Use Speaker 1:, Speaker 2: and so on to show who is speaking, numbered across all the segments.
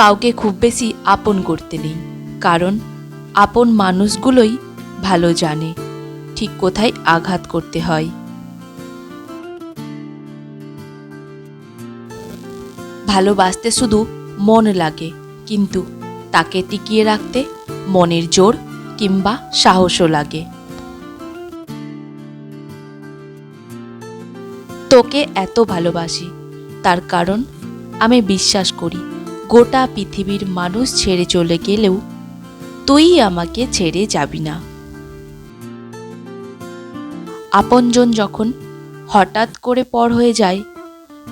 Speaker 1: কাউকে খুব বেশি আপন করতে নেই, কারণ আপন মানুষগুলোই ভালো জানে ঠিক কোথায় আঘাত করতে হয়। ভালোবাসতে শুধু মন লাগে, কিন্তু তাকে টিকিয়ে রাখতে মনের জোর কিংবা সাহসও লাগে। তোকে এত ভালোবাসি, তার কারণ আমি বিশ্বাস করি। গোটা পৃথিবীর মানুষ ছেড়ে চলে গেলেও তুই আমাকে ছেড়ে যাবি না। আপনজন যখন হঠাৎ করে পর হয়ে যায়,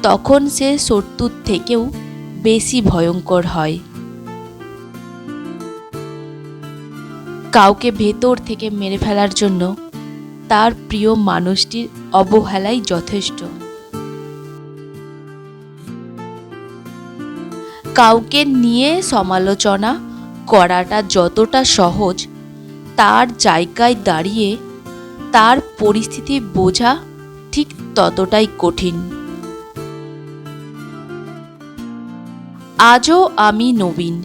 Speaker 1: তখন সে শত্রুর থেকেও বেশি ভয়ঙ্কর হয়। কাউকে ভেতর থেকে মেরে ফেলার জন্য তার প্রিয় মানুষটির অবহেলাই যথেষ্ট। কাউকে নিয়ে সমালোচনা করাটা যতটা সহজ, তার জায়গায় দাঁড়িয়ে তার পরিস্থিতি বোঝা ঠিক ততটাই কঠিন। আজও আমি নবীন,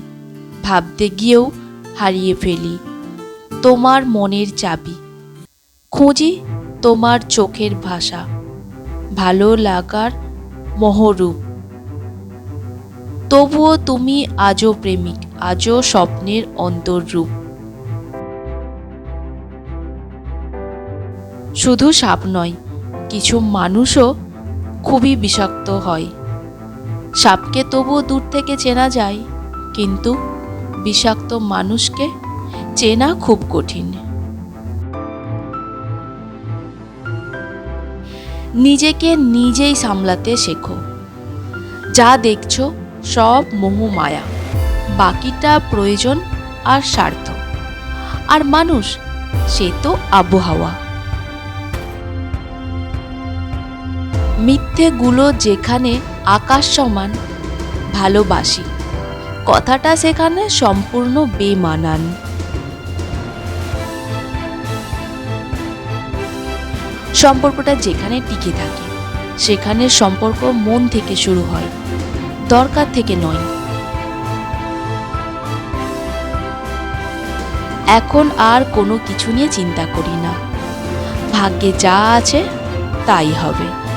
Speaker 1: ভাবতে গিয়েও হারিয়ে ফেলি তোমার মনের চাবি। খুঁজি তোমার চোখের ভাষা, ভালো লাগার মহরূপ। তবুও তুমি আজও প্রেমিক, আজও স্বপ্নের অন্তররূপ। শুধু সাপ নয়, কিছু মানুষও খুবই বিষাক্ত হয়। সাপকে তবুও দূর থেকে চেনা যায়, কিন্তু বিষাক্ত মানুষকে চেনা খুব কঠিন। নিজেকে নিজেই সামলাতে শেখো। যা দেখছ সব মোহ মায়া। বাকিটা প্রয়োজন আর স্বার্থ আর মানুষ, সে তো আবহাওয়া। মিথ্যেগুলো যেখানে আকাশ সমান, ভালোবাসি। কথাটা সেখানে সম্পূর্ণ বেমানান। সম্পর্কটা যেখানে টিকে থাকে, সেখানে সম্পর্ক মন থেকে শুরু হয়। দরকার থেকে নয়। এখন আর কোনো কিছু নিয়ে চিন্তা করি না। ভাগ্যে যা আছে, তাই হবে।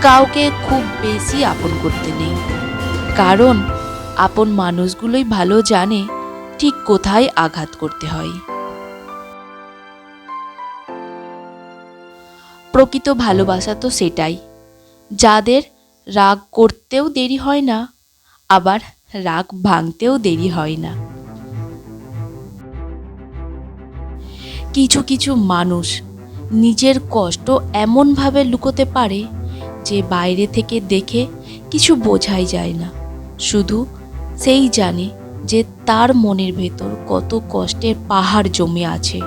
Speaker 1: কাউকে খুব বেশি আপন করতে নেই। কারণ, আপন মানুষগুলোই ভালো জানে ঠিক কোথায় আঘাত করতে হয়। প্রকৃত ভালোবাসা তো সেটাই। যাদের রাগ করতেও দেরি হয় না, আবার রাগ ভাঙতেও দেরি হয় না। কিছু কিছু মানুষ নিজের কষ্ট এমনভাবে লুকোতে পারে যে বাইরে থেকে দেখে কিছু বোঝাই যায় না। শুধু সেই জানে যে তার মনের ভেতর কত কষ্টের পাহাড় জমে আছে।